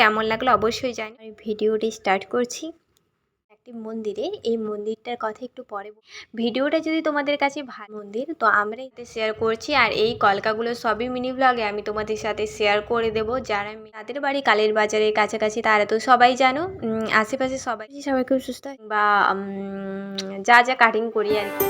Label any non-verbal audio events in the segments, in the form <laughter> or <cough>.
কেমন লাগল অবশ্যই জানি। আমি ভিডিওটি স্টার্ট করছি। একটি মন্দিরে, এই মন্দিরটার কথা একটু পরে ভিডিওটা যদি তোমাদের কাছে ভালো মন্দির, তো আমরা এতে শেয়ার করছি। আর এই কলকাগুলো সবই মিনি ব্লগে আমি তোমাদের সাথে শেয়ার করে দেব। যারা তাদের বাড়ি কালের বাজারের কাছাকাছি, তারা তো সবাই জানো। আশেপাশে সবাই সবাই খুব সুস্থ বা যা যা কাটিং করি আর কি।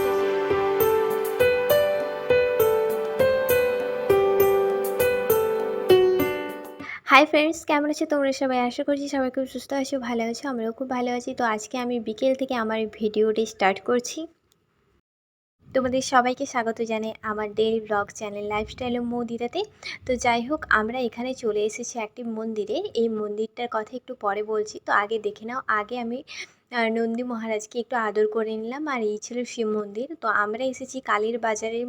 হাই ফ্রেন্ডস কেমন আছে তোমরা সবাই? আশা করছি সবাই খুব সুস্থ আছো, ভালো আছো আমরাও খুব ভালো আছি। তো আজকে আমি বিকেল থেকে আমার ভিডিওটি স্টার্ট করছি। তোমাদের সবাইকে স্বাগত জানাই আমার ডেলি ব্লগ চ্যানেল লাইফস্টাইল ও মন্দিরাতে। তো যাই হোক, আমরা এখানে চলে এসেছি একটি মন্দিরে। এই মন্দিরটার কথা একটু পরে বলছি। তো আগে দেখে নাও, আগে আমি নন্দী মহারাজকে একটু আদর করে নিলাম। আর এই ছিল শিব মন্দির। তো আমরা এসেছি কালীর বাজারের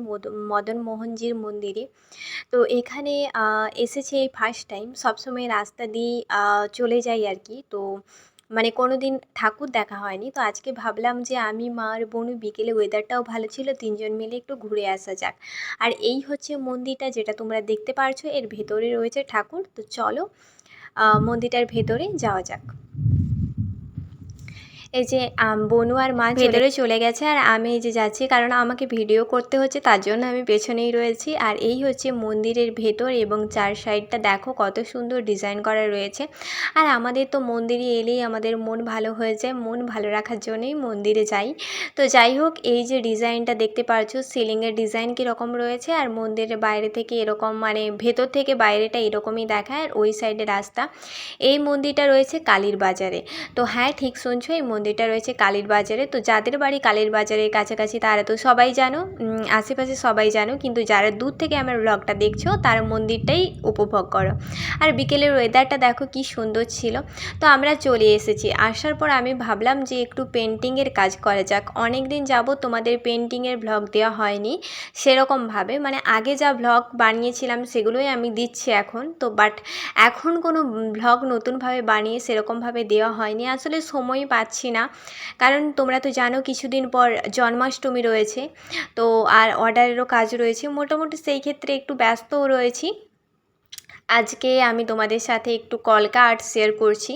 মদন মোহনজির মন্দিরে। তো এখানে এসেছে এই ফার্স্ট টাইম সবসময় রাস্তা দিয়ে চলে যাই আর কি। তো মানে কোনো দিন ঠাকুর দেখা হয়নি। তো আজকে ভাবলাম যে আমি, মা আর বোনু বিকেলে ওয়েদারটাও ভালো ছিল। তিনজন মিলে একটু ঘুরে আসা যাক। আর এই হচ্ছে মন্দিরটা যেটা তোমরা দেখতে পারছ। এর ভেতরে রয়েছে ঠাকুর। তো চলো মন্দিরটার ভেতরে যাওয়া যাক। এই যে বনু আর মা ভেতরে চলে গেছে আর আমি এই যে যাচ্ছি কারণ আমাকে ভিডিও করতে হচ্ছে তার জন্য আমি পেছনেই রয়েছি। আর এই হচ্ছে মন্দিরের ভেতর এবং চার সাইডটা দেখো কত সুন্দর ডিজাইন করা রয়েছে। আর আমাদের তো মন্দিরে এলেই আমাদের মন ভালো হয়ে যায় মন ভালো রাখার জন্যই মন্দিরে যাই। তো যাই হোক এই যে ডিজাইনটা দেখতে পাচ্ছ সিলিংয়ের ডিজাইন কীরকম রয়েছে আর মন্দিরের বাইরে থেকে এরকম মানে ভেতর থেকে বাইরেটা এরকমই দেখায় আর ওই সাইডে রাস্তা। এই মন্দিরটা রয়েছে কালীর বাজারে। তো হ্যাঁ ঠিক শুনছো এই মন্দিরটা রয়েছে কালীর বাজারে। তো যাদের বাড়ি কালীর বাজারের কাছাকাছি, তারা তো সবাই জানো আশেপাশে সবাই জানো, কিন্তু যারা দূর থেকে আমার ব্লগটা দেখছ, তারা মন্দিরটাই উপভোগ করো। আর বিকেলের ওয়েদারটা দেখো কি সুন্দর ছিল। তো আমরা চলে এসেছি। আসার পর আমি ভাবলাম যে একটু পেন্টিংয়ের কাজ করা যাক। অনেক দিন যাবত তোমাদের পেন্টিংয়ের ব্লগ দেওয়া হয়নি, সেরকমভাবে। মানে আগে যা ব্লগ বানিয়েছিলাম, সেগুলোই আমি দিচ্ছি এখন। তো বাট এখন কোনো ব্লগ নতুনভাবে বানিয়ে সেরকমভাবে দেওয়া হয়নি। আসলে সময় পাচ্ছি না। কারণ তোমরা তো জানো কিছুদিন পর জন্মাষ্টমী রয়েছে। তো আর অর্ডারেরও কাজ রয়েছে। মোটামুটি সেই ক্ষেত্রে একটু ব্যস্তও রয়েছি। আজকে আমি তোমাদের সাথে একটু কলকা আর্ট শেয়ার করছি।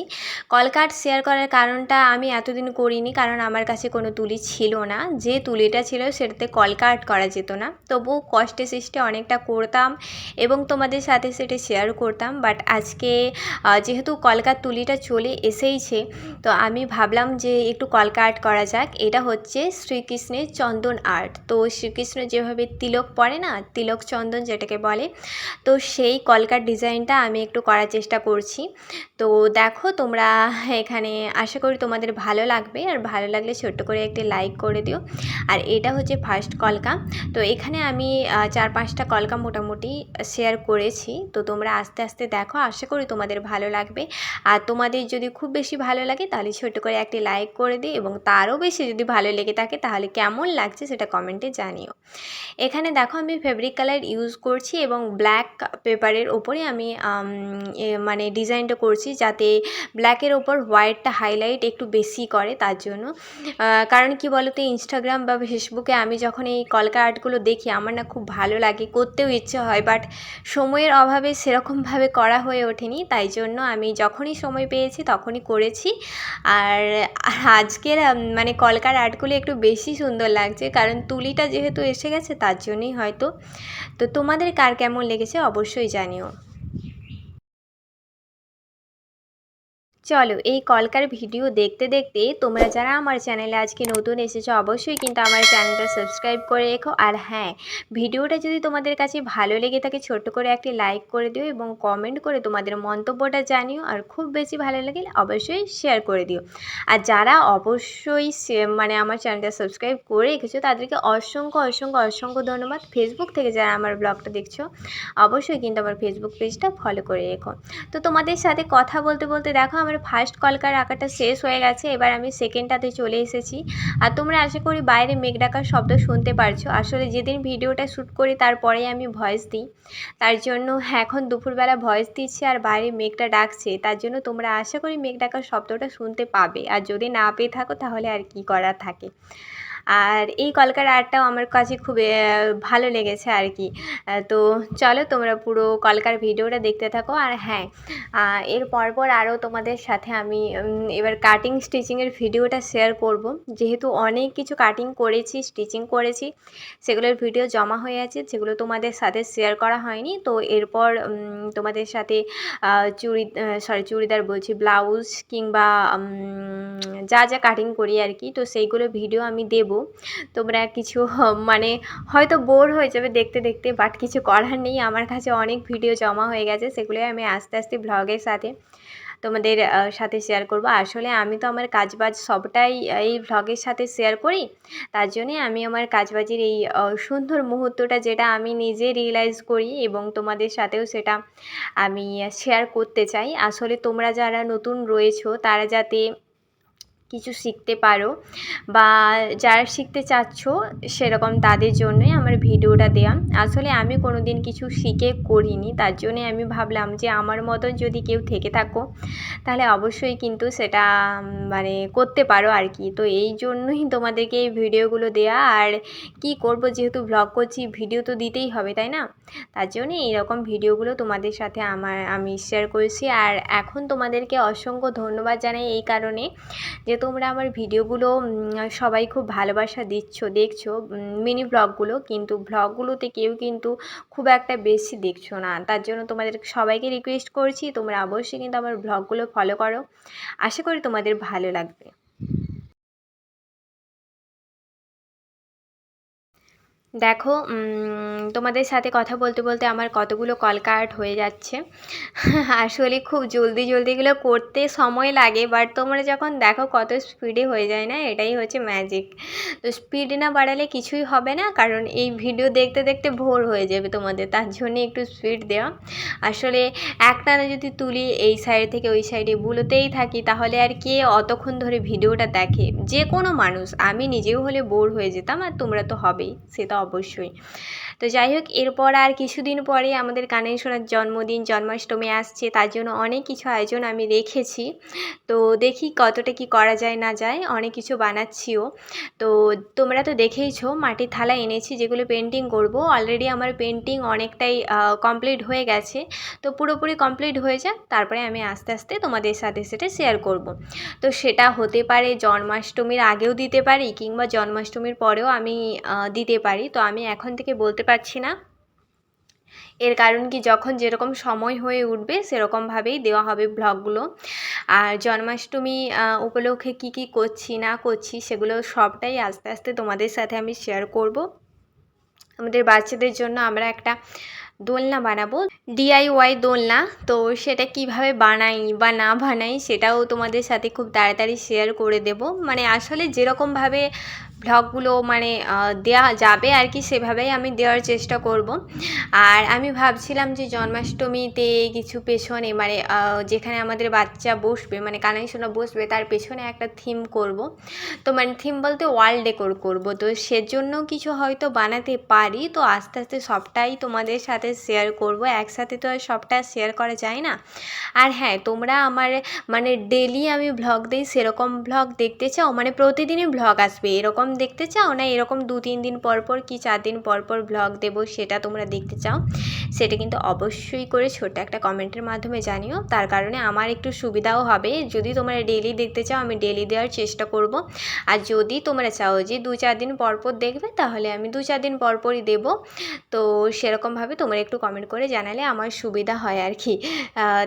কলকা আর্ট শেয়ার করার কারণটা আমি এতদিন করিনি, কারণ আমার কাছে কোনো তুলি ছিল না। যে তুলিটা ছিল সেটাতে কলকা আর্ট করা যেত না। তবু কষ্টে সৃষ্টে অনেকটা করতাম এবং তোমাদের সাথে সেটা শেয়ার করতাম। বাট আজকে যেহেতু কলকার তুলিটা চলে এসেইছে, তো আমি ভাবলাম যে একটু কলকা আর্ট করা যাক। এটা হচ্ছে শ্রীকৃষ্ণের চন্দন আর্ট। তো শ্রীকৃষ্ণ যেভাবে তিলক পরে না, তিলক চন্দন যেটাকে বলে, তো সেই কলকার ডিজাইনটা আমি একটু করার চেষ্টা করছি। তো দেখো তোমরা এখানে আশা করি তোমাদের ভালো লাগবে। আর ভালো লাগলে ছোট্ট করে একটি লাইক করে দিও। আর এটা হচ্ছে ফার্স্ট কলকা। তো এখানে আমি চার পাঁচটা কলকা মোটামুটি শেয়ার করেছি। তো তোমরা আস্তে আস্তে দেখো, আশা করি তোমাদের ভালো লাগবে। আর তোমাদের যদি খুব বেশি ভালো লাগে, তাহলে ছোট করে একটি লাইক করে দিও এবং তারও বেশি যদি ভালো লেগে থাকে, তাহলে কেমন লাগছে সেটা কমেন্টে জানিও। এখানে দেখো আমি ফেব্রিক কালার ইউজ করছি এবং ব্ল্যাক পেপারের ওপরে আমি আম, মানে ডিজাইনটা করছি যাতে ব্ল্যাকের ওপর হোয়াইটটা হাইলাইট একটু বেশি করে তার জন্য। কারণ কি বলতো ইনস্টাগ্রাম বা ফেসবুকে আমি যখন এই কলকা আর্টগুলো দেখি আমার না খুব ভালো লাগে করতেও ইচ্ছে হয় বাট সময়ের অভাবে সেরকমভাবে করা হয়ে ওঠেনি তাই জন্য আমি যখনই সময় পেয়েছি তখনই করেছি। আর আজকের মানে কলকার আর্টগুলো একটু বেশি সুন্দর লাগছে কারণ তুলিটা যেহেতু এসে গেছে তার জন্যই হয়তো। তো তোমাদের কার কেমন লেগেছে অবশ্যই জানিও। চলো এই কলকার ভিডিও দেখতে দেখতে তোমরা যারা আমার চ্যানেলে আজকে নতুন এসেছ, অবশ্যই কিন্তু আমার চ্যানেলটা সাবস্ক্রাইব করে রেখো। আর হ্যাঁ ভিডিওটা যদি তোমাদের কাছে ভালো লেগে থাকে, ছোট্ট করে একটি লাইক করে দিও এবং কমেন্ট করে তোমাদের মন্তব্যটা জানিও। আর খুব বেশি ভালো লাগলে অবশ্যই শেয়ার করে দিও। আর যারা অবশ্যই মানে আমার চ্যানেলটা সাবস্ক্রাইব করে রেখেছো, তাদেরকে অসংখ্য অসংখ্য অসংখ্য ধন্যবাদ। ফেসবুক থেকে যারা আমার ব্লগটা দেখছ, অবশ্যই কিন্তু আমার ফেসবুক পেজটা ফলো করে রেখো। তো তোমাদের সাথে কথা বলতে বলতে দেখো, আমার ফার্স্ট কলকার আঁকাটা শেষ হয়ে গেছে, এবার আমি সেকেন্ডটাতে চলে এসেছি। আর তোমরা আশা করি বাইরে মেঘ ডাকার শব্দ শুনতে পারছ। আসলে যেদিন ভিডিওটা শ্যুট করি তারপরে আমি ভয়েস দিই। তার জন্য এখন দুপুরবেলা ভয়েস দিচ্ছি আর বাইরে মেঘটা ডাকছে। তার জন্য তোমরা আশা করি মেঘ ডাকার শব্দটা শুনতে পাবে। আর যদি না পেয়ে থাকো, তাহলে আর কি করার থাকে? আর এই কলকার আর্টটাও আমার কাছে খুব ভালো লেগেছে আর কি। তো চলো তোমরা পুরো কলকার ভিডিওটা দেখতে থাকো। আর হ্যাঁ এর পরপর আরও তোমাদের সাথে আমি এবার কাটিং স্টিচিংয়ের ভিডিওটা শেয়ার করব। যেহেতু অনেক কিছু কাটিং করেছি স্টিচিং করেছি, সেগুলোর ভিডিও জমা হয়ে আছে যেগুলো তোমাদের সাথে শেয়ার করা হয়নি। তো এরপর তোমাদের সাথে চুড়ি সরি চুড়িদার বলছি ব্লাউজ কিংবা যা যা কাটিং করি আর কি, তো সেইগুলো ভিডিও আমি দেব। তোমরা কিছু মানে হয়তো বোর হয়ে যাবে দেখতে দেখতে বাট কিছু করার নেই। আমার কাছে অনেক ভিডিও জমা হয়ে গেছে, সেগুলোই আমি আস্তে আস্তে ব্লগের সাথে তোমাদের সাথে শেয়ার করব। আসলে আমি তো আমার কাজবাজ সবটাই এই ভ্লগের সাথে শেয়ার করি। তার জন্যে আমি আমার কাজবাজের এই সুন্দর মুহূর্তটা যেটা আমি নিজে রিয়েলাইজ করি এবং তোমাদের সাথেও সেটা আমি শেয়ার করতে চাই। আসলে তোমরা যারা নতুন রয়েছো, তারা যাতে কিছু শিখতে পারো বা যারা শিখতে চাচ্ছ সেরকম তাদের জন্যই আমার ভিডিওটা দেওয়া আসলে আমি কোনো দিন কিছু শিখে করিনি, তার জন্যে আমি ভাবলাম যে আমার মতন যদি কেউ থেকে থাকো, তাহলে অবশ্যই কিন্তু সেটা মানে করতে পারো আর কি। তো এই জন্যই তোমাদেরকে এই ভিডিওগুলো দেওয়া আর কি করব, যেহেতু ব্লগ করছি ভিডিও তো দিতেই হবে, তাই না? তার জন্যে এইরকম ভিডিওগুলো তোমাদের সাথে আমার, আমি শেয়ার করেছি। আর এখন তোমাদেরকে অসংখ্য ধন্যবাদ জানাই এই কারণে যে তোমরা আমার ভিডিওগুলো সবাই খুব ভালোবাসা দিচ্ছ, দেখছ মিনি ব্লগগুলো কিন্তু ব্লগগুলোতে কেউ কিন্তু খুব একটা বেশি দেখছ না। তার জন্য তোমাদের সবাইকে রিকোয়েস্ট করছি, তোমরা অবশ্যই কিন্তু আমার ব্লগগুলো ফলো করো। আশা করি তোমাদের ভালো লাগবে। দেখো তোমাদের সাথে কথা বলতে বলতে আমার কতগুলো কলকাট হয়ে যাচ্ছে। <laughs> আসলে খুব জলদি জলদি এগুলো করতে সময় লাগে বাট তোমরা যখন দেখো কত স্পিডে হয়ে যায় না, এটাই হচ্ছে ম্যাজিক তো স্পিড না বাড়ালে কিছুই হবে না, কারণ এই ভিডিও দেখতে দেখতে ভোর হয়ে যাবে তোমাদের, তার জন্য একটু স্পিড দেওয়া। আসলে একটানা যদি তুলি এই সাইড থেকে ওই সাইডে বুলোতেই থাকি, তাহলে আর কে অতক্ষণ ধরে ভিডিওটা দেখে? যে কোনো মানুষ, আমি নিজেও হলে বোর হয়ে যেতাম, আর তোমরা তো হবেই, সে তো অবশ্যই। তো যাই হোক, এরপর আর কিছুদিন পরে আমাদের কানেশ্বরের জন্মদিন, জন্মাষ্টমী আসছে, তার জন্য অনেক কিছু আয়োজন আমি রেখেছি। তো দেখি কতটা কি করা যায়, না যায়, অনেক কিছু বানাচ্ছিও। তো তোমরা তো দেখেইছো, মাটির থালা এনেছি, যেগুলো পেন্টিং করব। অলরেডি আমার পেন্টিং অনেকটাই কমপ্লিট হয়ে গেছে। তো পুরোপুরি কমপ্লিট হয়ে যাক, তারপরে আমি আস্তে আস্তে তোমাদের সাথে সেটা শেয়ার করব। তো সেটা হতে পারে জন্মাষ্টমীর আগেও দিতে পারি, কিংবা জন্মাষ্টমীর পরেও আমি দিতে পারি। তো আমি এখন থেকে বলতে পারছি না। এর কারণ কি? যখন যেরকম সময় হয়ে উঠবে, সেরকমভাবেই দেওয়া হবে ব্লগগুলো। আর জন্মাষ্টমী উপলক্ষে কি কি করছি, না করছি, সেগুলো সবটাই আস্তে আস্তে তোমাদের সাথে আমি শেয়ার করব। আমাদের বাচ্চাদের জন্য আমরা একটা দোলনা বানাবো। ডিআইওয়াই দোলনা। তো সেটা কীভাবে বানাই বা না বানাই, সেটাও তোমাদের সাথে খুব তাড়াতাড়ি শেয়ার করে দেব। মানে আসলে যেরকমভাবে ভ্লগগুলো মানে দেওয়া যাবে আর কি, সেভাবেই আমি দেওয়ার চেষ্টা করব। আর আমি ভাবছিলাম যে জন্মাষ্টমীতে কিছু পেছনে মানে যেখানে আমাদের বাচ্চা বসবে মানে কানাই সোনা বসবে, তার পেছনে একটা থিম করব। তো মানে থিম বলতে ওয়াল ডেকোর করব। তো সেজন্য কিছু হয়তো বানাতে পারি, তো আস্তে আস্তে সবটাই তোমাদের সাথে শেয়ার করব। একসাথে তো আর সবটা শেয়ার করা যায় না। আর হ্যাঁ তোমরা আমার মানে ডেলি আমি ভ্লগ দিই, সেরকম ভ্লগ দেখতে চাও? মানে প্রতিদিনই ভ্লগ আসবে, এরকম দেখতে চাও না এরকম দু, তিন দিন পর পর কি চার দিন পর পর ভ্লগ দেবো সেটা তোমরা দেখতে চাও? সেটা কিন্তু অবশ্যই করে ছোট্ট একটা কমেন্টের মাধ্যমে জানিও। তার কারণে আমার একটু সুবিধাও হবে। যদি তোমরা ডেলি দেখতে চাও, আমি ডেলি দেওয়ার চেষ্টা করব। আর যদি তোমরা চাও যে দু, চার দিন পর পর দেখবে, তাহলে আমি দু, চার দিন পর পরই দেবো। তো সেরকমভাবে তোমরা একটু কমেন্ট করে জানালে আমার সুবিধা হয় আর কি।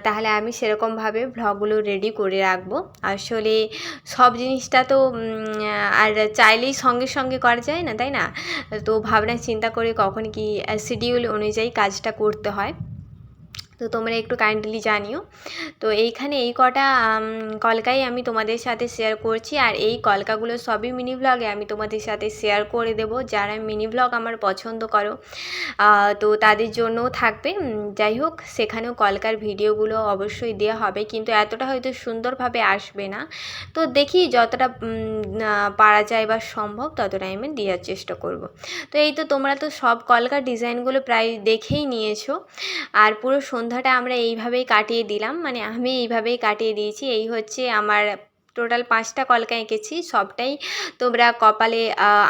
তাহলে আমি সেরকমভাবে ভ্লগগুলো রেডি করে রাখব। আসলে সব জিনিসটা তো আর আর চাইলেই সঙ্গে সঙ্গে করা যায় না, তাই না? তো ভাবনা চিন্তা করে কখন কি শিডিউল অনুযায়ী কাজটা করতে হয়। তো তোমরা একটু কাইন্ডলি জানিও। তো এইখানে এই কটা কলকাই আমি তোমাদের সাথে শেয়ার করছি আর এই কলকাগুলো সবই মিনি ব্লগে আমি তোমাদের সাথে শেয়ার করে দেব। যারা মিনি ব্লগ আমার পছন্দ করো তো তাদের জন্যও থাকবে। যাই হোক, সেখানেও কলকার ভিডিওগুলো অবশ্যই দেওয়া হবে। কিন্তু এতটা হয়তো সুন্দরভাবে আসবে না। তো দেখি যতটা পারা যায় বা সম্ভব ততটাই আমি দেওয়ার চেষ্টা করব। তো এই তো তোমরা তো সব কলকার ডিজাইনগুলো প্রায় দেখেই নিয়েছো। আর পুরো সন্ধ্যাটা আমরা এইভাবেই কাটিয়ে দিলাম। মানে আমি এইভাবেই কাটিয়ে দিয়েছি। এই হচ্ছে আমার টোটাল পাঁচটা কলকা এঁকেছি। সবটাই তোমরা কপালে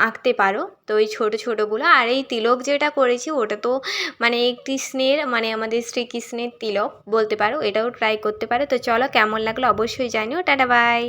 আঁকতে পারো। তো ওই ছোটো ছোটোগুলো। আর এই তিলক যেটা করেছি, ওটা তো মানে কৃষ্ণের মানে আমাদের শ্রীকৃষ্ণের তিলক বলতে পারো। এটাও ট্রাই করতে পারো। তো চলো কেমন লাগল অবশ্যই জানিও। Tata bye